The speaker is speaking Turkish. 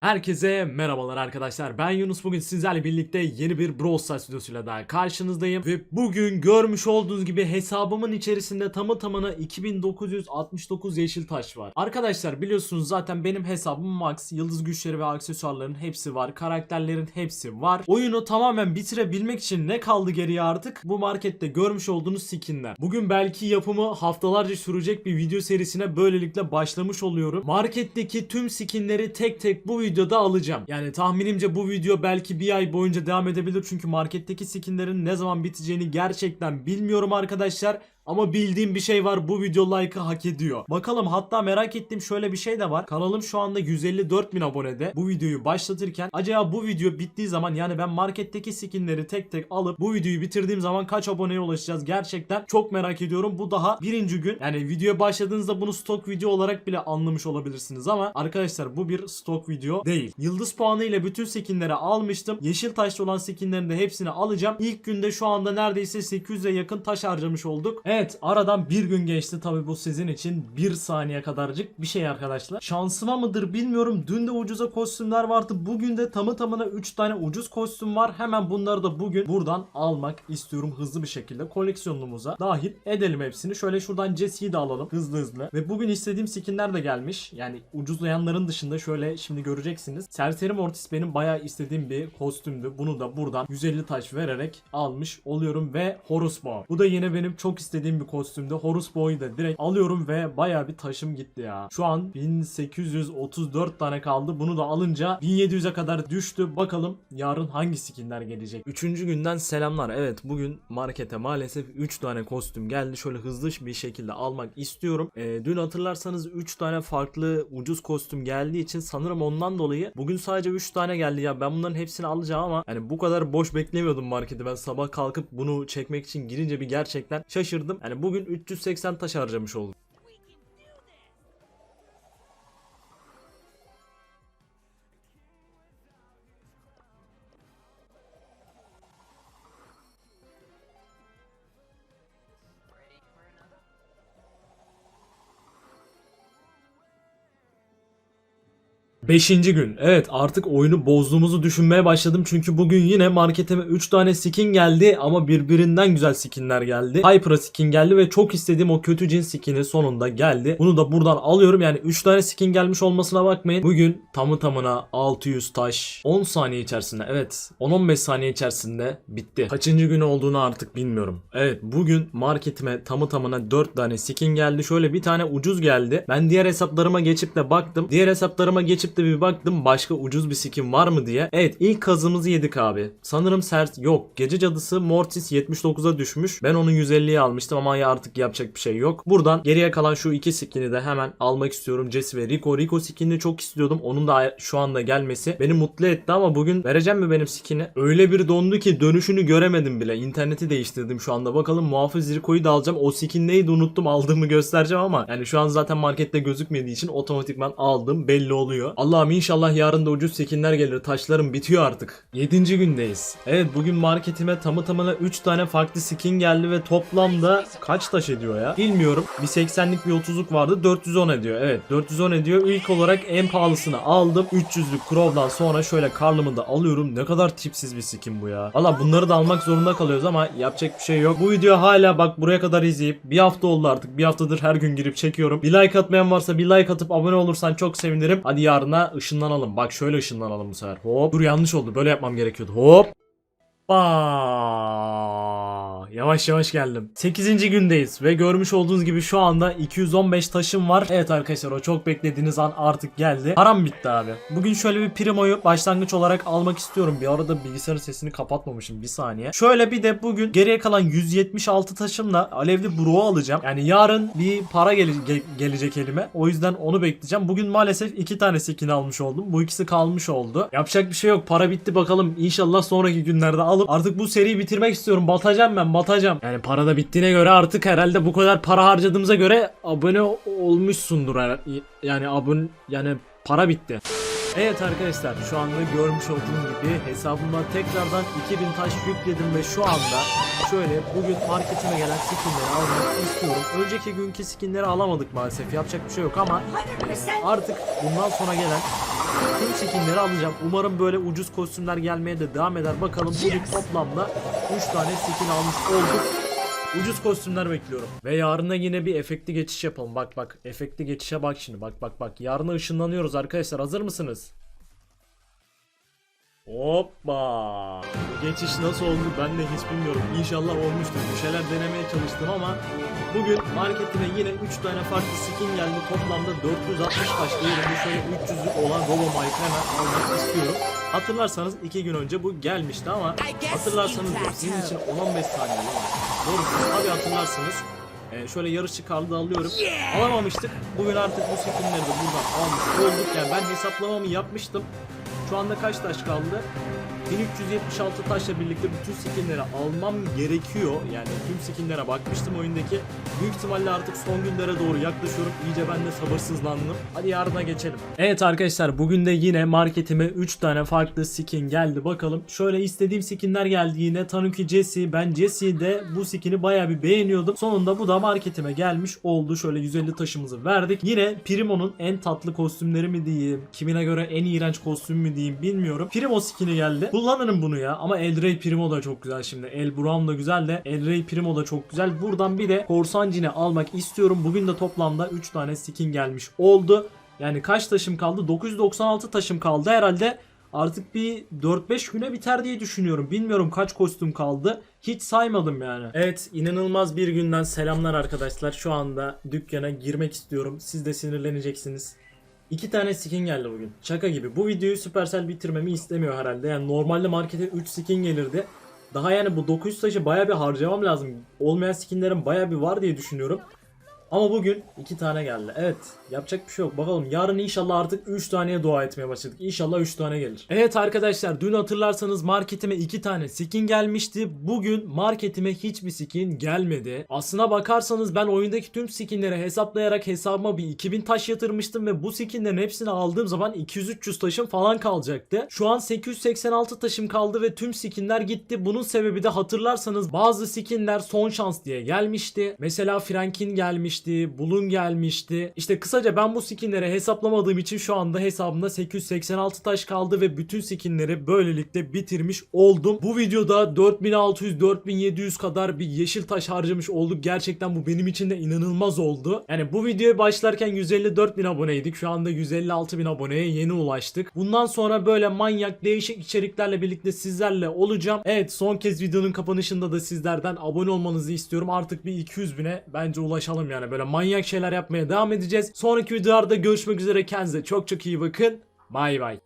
Herkese merhabalar arkadaşlar. Ben Yunus. Bugün sizlerle birlikte yeni bir Brawl Stars videosuyla daha karşınızdayım. Ve bugün görmüş olduğunuz gibi hesabımın içerisinde tamı tamına 2969 yeşil taş var. Arkadaşlar biliyorsunuz zaten benim hesabım max. Yıldız güçleri ve aksesuarların hepsi var. Karakterlerin hepsi var. Oyunu tamamen bitirebilmek için ne kaldı geriye artık? Bu markette görmüş olduğunuz skinler. Bugün belki yapımı haftalarca sürecek bir video serisine böylelikle başlamış oluyorum. Marketteki tüm skinleri tek tek bu videoda alacağım. Yani tahminimce bu video belki bir ay boyunca devam edebilir. Çünkü marketteki skinlerin ne zaman biteceğini gerçekten bilmiyorum arkadaşlar. Ama bildiğim bir şey var bu video like'ı hak ediyor. Bakalım hatta merak ettiğim şöyle bir şey de var. Kanalım şu anda 154 bin abonede. Bu videoyu başlatırken acaba bu video bittiği zaman yani ben marketteki skinleri tek tek alıp bu videoyu bitirdiğim zaman kaç aboneye ulaşacağız? Gerçekten çok merak ediyorum. Bu daha birinci gün. Yani videoya başladığınızda bunu stok video olarak bile anlamış olabilirsiniz ama arkadaşlar bu bir stok video değil. Yıldız puanı ile bütün skinleri almıştım. Yeşil taşlı olan skinlerin de hepsini alacağım. İlk günde şu anda neredeyse 800'e yakın taş harcamış olduk. Evet aradan bir gün geçti tabi bu sizin için bir saniye kadarcık bir şey arkadaşlar. Şansıma mıdır bilmiyorum. Dün de ucuza kostümler vardı. Bugün de tamı tamına 3 tane ucuz kostüm var. Hemen bunları da bugün buradan almak istiyorum hızlı bir şekilde. Koleksiyonumuza dahil edelim hepsini. Şöyle şuradan Jesse'yi de alalım hızlı hızlı. Ve bugün istediğim skinler de gelmiş. Yani ucuzlayanların dışında şöyle şimdi göreceksiniz. Serseri Mortis benim bayağı istediğim bir kostümdü. Bunu da buradan 150 taş vererek almış oluyorum ve Horus Bow. Bu da yine benim çok istediğim bir kostümdü. Horus Bow'u da direkt alıyorum ve bayağı bir taşım gitti ya. Şu an 1834 tane kaldı. Bunu da alınca 1700'e kadar düştü. Bakalım yarın hangi skinler gelecek. Üçüncü günden selamlar. Evet bugün markete maalesef 3 tane kostüm geldi. Şöyle hızlı bir şekilde almak istiyorum. Ee, dün hatırlarsanız 3 tane farklı ucuz kostüm geldiği için sanırım ondan dolayı bugün sadece 3 tane geldi ya. Ben bunların hepsini alacağım ama yani bu kadar boş beklemiyordum markete. Ben sabah kalkıp bunu çekmek için girince bir gerçekten şaşırdım. Yani bugün 380 taş harcamış oldum. Beşinci gün. Evet artık oyunu bozduğumuzu düşünmeye başladım. Çünkü bugün yine marketime 3 tane skin geldi ama birbirinden güzel skinler geldi. Hyper'a skin geldi ve çok istediğim o kötü cin skini sonunda geldi. Bunu da buradan alıyorum. Yani 3 tane skin gelmiş olmasına bakmayın. Bugün tamı tamına 600 taş 10 saniye içerisinde evet 10-15 saniye içerisinde bitti. Kaçıncı gün olduğunu artık bilmiyorum. Evet bugün marketime tamı tamına 4 tane skin geldi. Şöyle bir tane ucuz geldi. Ben diğer hesaplarıma geçip de baktım. Diğer hesaplarıma geçip de bir baktım başka ucuz bir skin var mı diye. Evet ilk kazımızı yedik abi. Sanırım sert yok. Gece cadısı Mortis 79'a düşmüş. Ben onu 150'ye almıştım ama ya artık yapacak bir şey yok. Buradan geriye kalan şu iki skin'i de hemen almak istiyorum. Jesse ve Rico. Rico skinini çok istiyordum. Onun da şu anda gelmesi beni mutlu etti ama bugün vereceğim mi benim skin'i? Öyle bir dondu ki dönüşünü göremedim bile. İnterneti değiştirdim şu anda. Bakalım muhafız Rico'yu da alacağım. O skin neydi unuttum aldığımı göstereceğim ama yani şu an zaten markette gözükmediği için otomatikman aldım belli oluyor. Allah'ım inşallah yarın da ucuz skinler gelir. Taşlarım bitiyor artık. 7. gündeyiz. Evet bugün marketime tamı tamına 3 tane farklı skin geldi ve toplamda kaç taş ediyor ya? Bilmiyorum. Bir 80'lik bir 30'luk vardı. 410 ediyor. Evet 410 ediyor. İlk olarak en pahalısını aldım. 300'lük Crow'dan sonra şöyle Karl'ımı da alıyorum. Ne kadar tipsiz bir skin bu ya. Valla bunları da almak zorunda kalıyoruz ama yapacak bir şey yok. Bu video hala bak buraya kadar izleyip bir hafta oldu artık. Bir haftadır her gün girip çekiyorum. Bir like atmayan varsa bir like atıp abone olursan çok sevinirim. Hadi yarına ışınlanalım. Bak şöyle ışınlanalım bu sefer. Hop. Dur yanlış oldu. Böyle yapmam gerekiyordu. Hop. Ba. Yavaş yavaş geldim. 8. gündeyiz ve görmüş olduğunuz gibi şu anda 215 taşım var. Evet arkadaşlar o çok beklediğiniz an artık geldi. Param bitti abi. Bugün şöyle bir primoyu başlangıç olarak almak istiyorum. Bir arada bilgisayarın sesini kapatmamışım bir saniye. Şöyle bir de bugün geriye kalan 176 taşımla alevli bro alacağım. Yani yarın bir para gele- ge- gelecek elime. O yüzden onu bekleyeceğim. Bugün maalesef iki tane skin almış oldum. Bu ikisi kalmış oldu. Yapacak bir şey yok. Para bitti bakalım. İnşallah sonraki günlerde alıp artık bu seriyi bitirmek istiyorum. Batacağım ben batacağım. Yani para da bittiğine göre artık herhalde bu kadar para harcadığımıza göre abone olmuşsundur. Yani abone yani para bitti. Evet arkadaşlar şu anda görmüş olduğunuz gibi hesabıma tekrardan 2000 taş yükledim ve şu anda şöyle bugün marketime gelen skinleri almak istiyorum. Önceki günkü skinleri alamadık maalesef yapacak bir şey yok ama artık bundan sonra gelen tüm skinleri alacağım. Umarım böyle ucuz kostümler gelmeye de devam eder. Bakalım bugün toplamda 3 tane skin almış olduk. Ucuz kostümler bekliyorum. Ve yarına yine bir efektli geçiş yapalım. Bak bak efektli geçişe bak şimdi. Bak bak bak. Yarına ışınlanıyoruz arkadaşlar. Hazır mısınız? Hoppa. Geçiş nasıl oldu ben de hiç bilmiyorum. İnşallah olmuştur. Bir şeyler denemeye çalıştım ama bugün marketime yine 3 tane farklı skin geldi. Toplamda 460 taş değerinde şöyle 300'lük olan Robo Mike'ı hemen almak istiyorum. Hatırlarsanız 2 gün önce bu gelmişti ama hatırlarsanız diyorum sizin için 10-15 saniye. Doğru tabii hatırlarsınız. Ee, şöyle yarışçı kartı alıyorum. Alamamıştık. Bugün artık bu skinleri de buradan almış olduk. Yani ben hesaplamamı yapmıştım. Şu anda kaç taş kaldı? 1376 taşla birlikte bütün skinleri almam gerekiyor. Yani tüm skinlere bakmıştım oyundaki. Büyük ihtimalle artık son günlere doğru yaklaşıyorum. İyice ben de sabırsızlandım. Hadi yarına geçelim. Evet arkadaşlar bugün de yine marketime 3 tane farklı skin geldi. Bakalım şöyle istediğim skinler geldi yine. Tanuki Jesse. Ben Jesse'de bu skini baya bir beğeniyordum. Sonunda bu da marketime gelmiş oldu. Şöyle 150 taşımızı verdik. Yine Primo'nun en tatlı kostümleri mi diyeyim. Kimine göre en iğrenç kostüm mü diyeyim bilmiyorum. Primo skini geldi. Kullanırım bunu ya. Ama El Rey Primo da çok güzel şimdi. El Brown da güzel de El Rey Primo da çok güzel. Buradan bir de Korsan Cine almak istiyorum. Bugün de toplamda 3 tane skin gelmiş oldu. Yani kaç taşım kaldı? 996 taşım kaldı herhalde. Artık bir 4-5 güne biter diye düşünüyorum. Bilmiyorum kaç kostüm kaldı. Hiç saymadım yani. Evet inanılmaz bir günden selamlar arkadaşlar. Şu anda dükkana girmek istiyorum. Siz de sinirleneceksiniz. İki tane skin geldi bugün. Şaka gibi. Bu videoyu Supercell bitirmemi istemiyor herhalde. Yani normalde markete 3 skin gelirdi. Daha yani bu 900 taşı baya bir harcamam lazım. Olmayan skinlerim baya bir var diye düşünüyorum. Ama bugün iki tane geldi. Evet yapacak bir şey yok. Bakalım yarın inşallah artık 3 taneye dua etmeye başladık. İnşallah 3 tane gelir. Evet arkadaşlar dün hatırlarsanız marketime 2 tane skin gelmişti. Bugün marketime hiçbir skin gelmedi. Aslına bakarsanız ben oyundaki tüm skinleri hesaplayarak hesabıma bir 2000 taş yatırmıştım ve bu skinlerin hepsini aldığım zaman 200-300 taşım falan kalacaktı. Şu an 886 taşım kaldı ve tüm skinler gitti. Bunun sebebi de hatırlarsanız bazı skinler son şans diye gelmişti. Mesela Frankin gelmişti, Bulun gelmişti. İşte kısaca ben bu skinleri hesaplamadığım için şu anda hesabımda 886 taş kaldı ve bütün skinleri böylelikle bitirmiş oldum. Bu videoda 4600-4700 kadar bir yeşil taş harcamış olduk. Gerçekten bu benim için de inanılmaz oldu. Yani bu videoya başlarken 154 bin aboneydik. Şu anda 156 bin aboneye yeni ulaştık. Bundan sonra böyle manyak değişik içeriklerle birlikte sizlerle olacağım. Evet son kez videonun kapanışında da sizlerden abone olmanızı istiyorum. Artık bir 200 bine bence ulaşalım yani. Böyle manyak şeyler yapmaya devam edeceğiz. Sonraki videolarda görüşmek üzere. Kendinize çok çok iyi bakın. Bay bay.